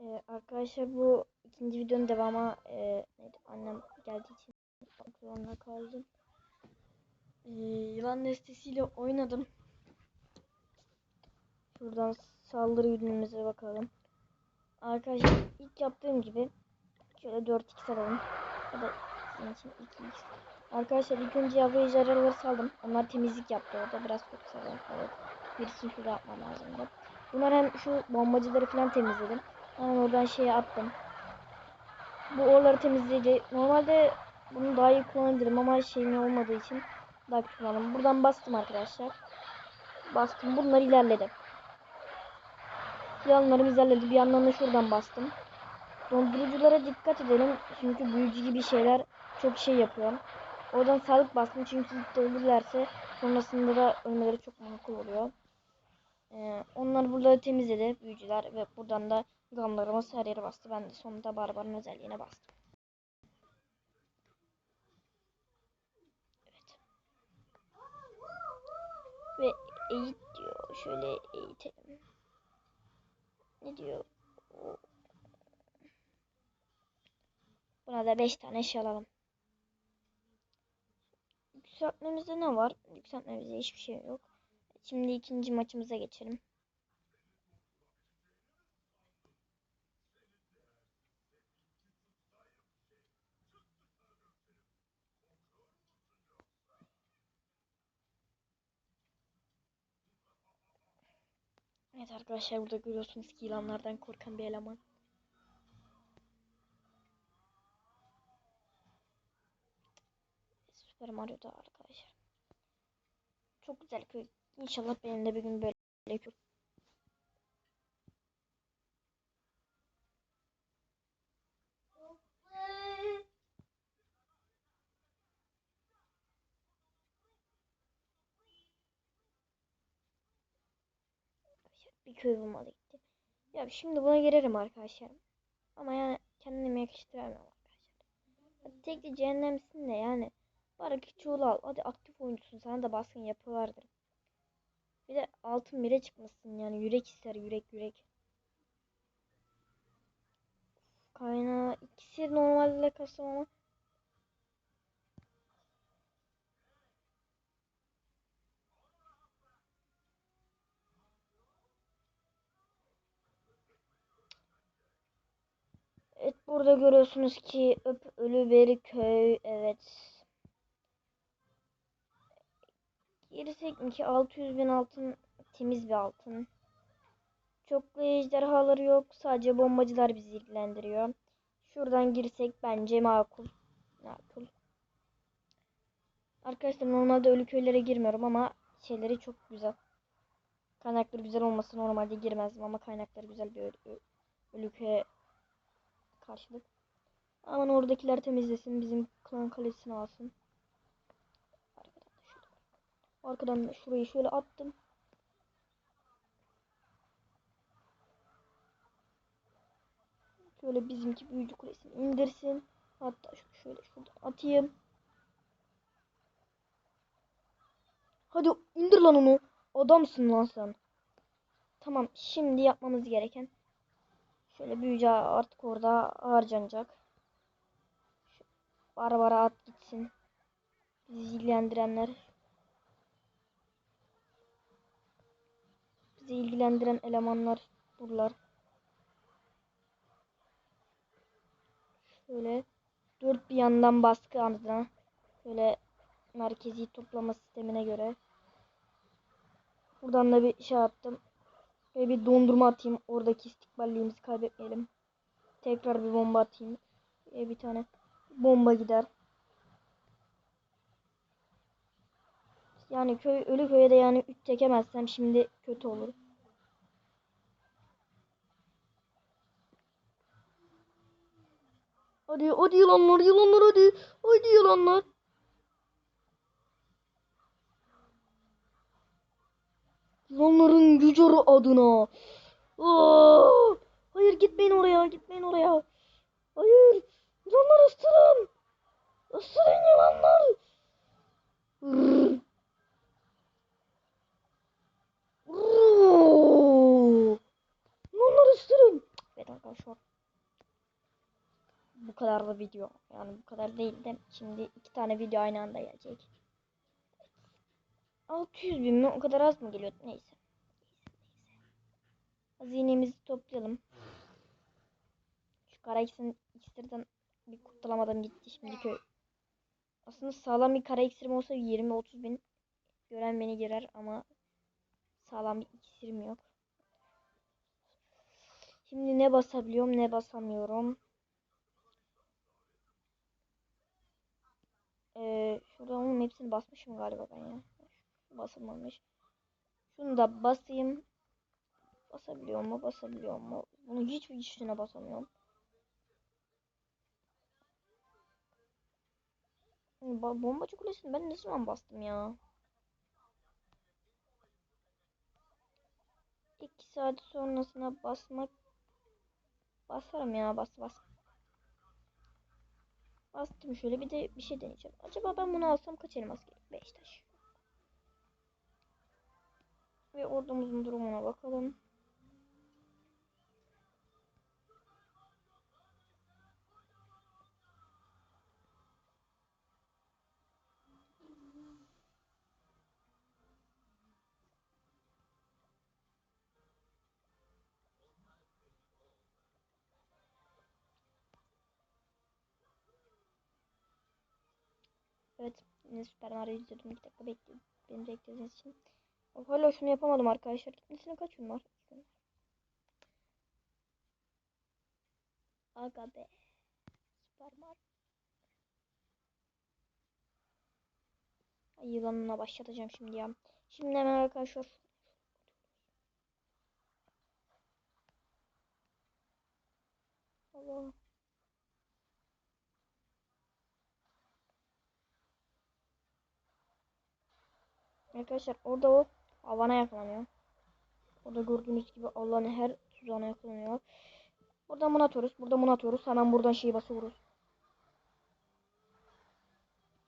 Ee, arkadaşlar bu ikinci videonun devamı e, neydi? annem geldiği için zorunda kaldım. Ee, yılan destesiyle oynadım. Şuradan saldırı ürünümüze bakalım. Arkadaşlar ilk yaptığım gibi şöyle 4x alalım. Ya da sizin için 2x. Arkadaşlar ilk önce yavru ejderhaları saldım. Onlar temizlik yaptı orada. Biraz çok saldım. Evet. Birisini şurada yapmam lazımdı. Bunlar hem şu bombacıları falan temizledim. Hemen oradan şeye attım. Bu oraları temizleyici. Normalde bunu daha iyi kullanabilirim ama şeyim olmadığı için daha kötü kullandım. Buradan bastım arkadaşlar. Bastım. Bunlar ilerledi. Yanlarım ilerledi. Bir yandan da şuradan bastım. Donduruculara dikkat edelim. Çünkü büyücü gibi şeyler çok şey yapıyor. Oradan sağlık bastım. Çünkü ilk de ölürlerse sonrasında da ölmeleri çok makul oluyor. Ee, onlar burada temizledi büyücüler ve buradan da gamlarımız her yere bastı. Ben de sonunda barbarın özelliğine bastım. Evet. Ve eğit diyor. Şöyle eğitelim. Ne diyor? Buna da 5 tane şey alalım. Yükseltmemizde ne var? Yükseltmemizde hiçbir şey yok. Şimdi ikinci maçımıza geçelim. Evet arkadaşlar burada görüyorsunuz ki yılanlardan korkan bir eleman. Super Mario'da arkadaşlar. Çok güzel köy. İnşallah benim de bir gün böyle köy. Bir köy bulmalı gitti. Ya şimdi buna girerim arkadaşlar. Ama yani kendime yakıştıramıyorum arkadaşlar. Hadi tek de cehennemsin de yani. Bari küçüğü al. Hadi aktif oyuncusun. Sana da baskın yapıyorlardır. Bir de altın bire çıkmasın yani. Yürek ister yürek yürek. Kaynağı ikisi normalde kasım ama Evet burada görüyorsunuz ki öp ölü bir köy evet. Girsek mi ki 600 bin altın temiz bir altın. Çoklu ejderhaları yok sadece bombacılar bizi ilgilendiriyor. Şuradan girsek bence makul. Makul. Arkadaşlar normalde ölü köylere girmiyorum ama şeyleri çok güzel. Kaynakları güzel olması normalde girmezdim ama kaynakları güzel bir ölü, ölü köye karşılık. Aman oradakiler temizlesin. Bizim klan kalesini alsın. Arkadan da şurayı şöyle attım. Şöyle bizimki büyücü kulesini indirsin. Hatta şöyle şuradan atayım. Hadi indir lan onu. Adamsın lan sen. Tamam şimdi yapmamız gereken Şöyle büyücü artık orada harcanacak. Şu Barbara at gitsin. Bizi ilgilendirenler. Bizi ilgilendiren elemanlar buralar. Şöyle dört bir yandan baskı adına. Şöyle merkezi toplama sistemine göre. Buradan da bir şey attım. Ve bir dondurma atayım. Oradaki istikballiğimizi kaybetmeyelim. Tekrar bir bomba atayım. Ve bir tane bomba gider. Yani köy ölü köye de yani 3 çekemezsem şimdi kötü olur. Hadi hadi yılanlar yılanlar hadi. Hadi yılanlar. Yılanların gücü adına. Aa! Hayır gitmeyin oraya gitmeyin oraya. Hayır. Yılanlar ısırın. Isırın yılanlar. Yılanlar ısırın. Evet arkadaşlar. kadarlı video. Yani bu kadar değil de şimdi iki tane video aynı anda gelecek. 600 bin mi? O kadar az mı geliyor? Neyse. Hazinemizi toplayalım. Şu kara iksirden bir kurtulamadım gitti şimdi köy. Aslında sağlam bir kara iksirim olsa 20-30 bin gören beni girer ama sağlam bir iksirim yok. Şimdi ne basabiliyorum ne basamıyorum. Ee, şurada onun hepsini basmışım galiba ben ya. Basılmamış. Şunu da basayım. Basabiliyor mu? Basabiliyor mu? Bunu hiç üstüne basamıyorum. Ba bombacı kulesini ben ne zaman bastım ya? 2 saat sonrasına basmak basarım ya bas bas. Bastım şöyle bir de bir şey deneyeceğim. Acaba ben bunu alsam kaç elmas gelir? 5 taş. Ve ordumuzun durumuna bakalım. Evet. Süper Mario izliyordum. 2 dakika bekledim. Beni beklediğiniz için. Hala şunu yapamadım arkadaşlar. Gitmesine kaç gün var? Aga be. Süper Mario. Ay yılanına başlatacağım şimdi ya. Şimdi hemen arkadaşlar. Allah. Arkadaşlar orada o havana yakalanıyor. Orada gördüğünüz gibi Allah'ın her tuzağına yakalanıyor. Buradan bunu atıyoruz. Buradan bunu atıyoruz. Hemen buradan şeyi basıyoruz.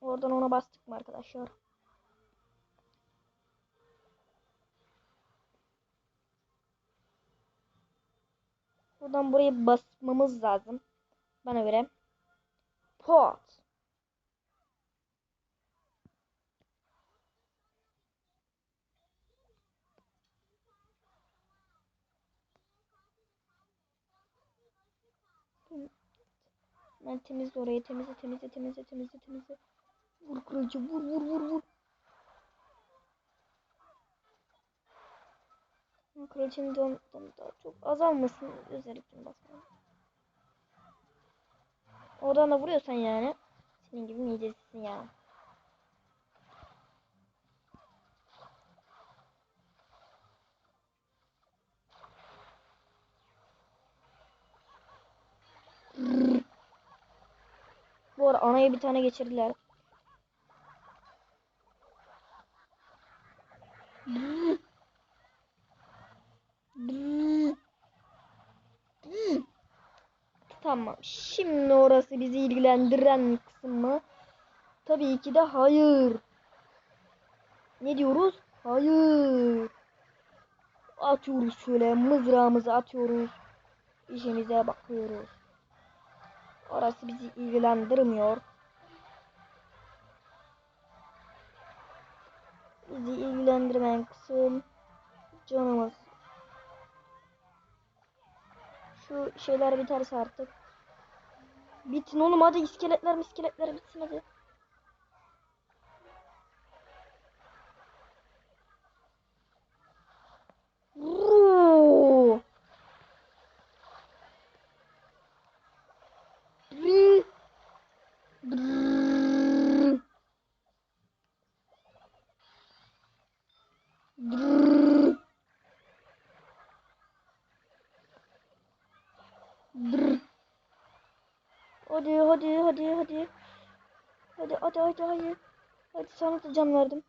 Oradan ona bastık mı arkadaşlar? Buradan buraya basmamız lazım. Bana göre. Pot. Ben temizle orayı temizle temizle temizle temizle temizle. Vur kırıcı vur vur vur vur. Kraliçenin don daha çok azalmasın özellikle basmam. Oradan da vuruyorsan yani. Senin gibi midesisin yani. Bu ara anaya bir tane geçirdiler. Tamam. Şimdi orası bizi ilgilendiren kısım mı? Tabii ki de hayır. Ne diyoruz? Hayır. Atıyoruz şöyle mızrağımızı atıyoruz. İşimize bakıyoruz. Orası bizi ilgilendirmiyor. Bizi ilgilendirmeyen kısım canımız. Şu şeyler biterse artık. Bitin oğlum hadi iskeletler iskeletler bitsin hadi. Vuuu. Hadi hadi hadi hadi. Hadi hadi hadi hadi. Hadi sana da can verdim.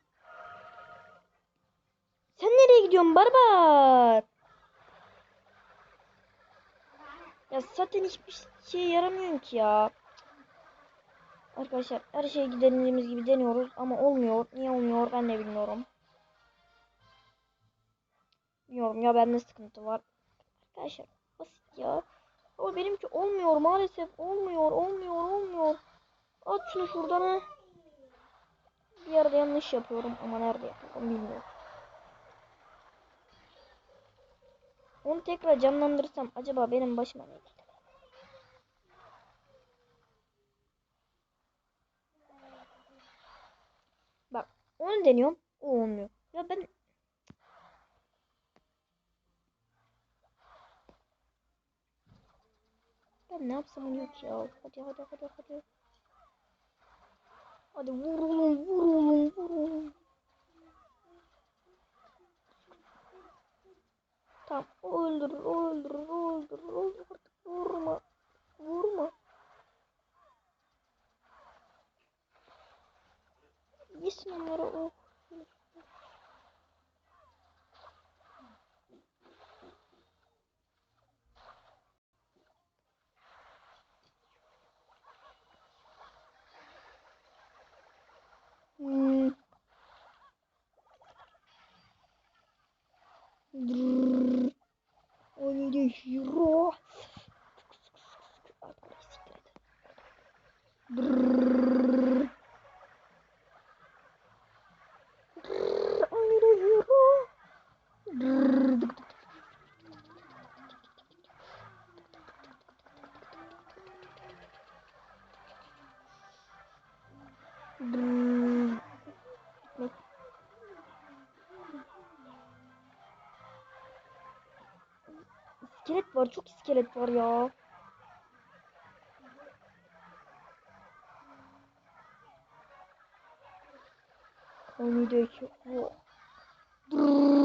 Sen nereye gidiyorsun barbar? Ya zaten hiçbir şey yaramıyor ki ya. Arkadaşlar her şey gidenimiz gibi deniyoruz ama olmuyor. Niye olmuyor ben de bilmiyorum. Bilmiyorum ya bende sıkıntı var. Arkadaşlar basit ya. Ama benimki olmuyor maalesef. Olmuyor, olmuyor, olmuyor. At şunu şuradan ha. Bir yerde yanlış yapıyorum ama nerede yapıyorum bilmiyorum. Onu tekrar canlandırsam acaba benim başıma ne gelir? Onu deniyorum. O olmuyor. Ya ben Ben ne yapsam yok ya. Hadi hadi hadi hadi. Hadi vur oğlum vur oğlum vur oğlum. Tamam o öldürür öldürür öldürür o vurma. Vurma. единственному İskelet var. Çok iskelet var ya. Kanideki o. Drrrr,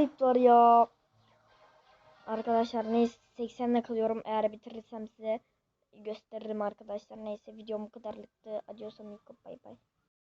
Monolit var ya. Arkadaşlar neyse 80'de kalıyorum. Eğer bitirirsem size gösteririm arkadaşlar. Neyse videom bu kadarlıktı. Adios amigo. Bay bay.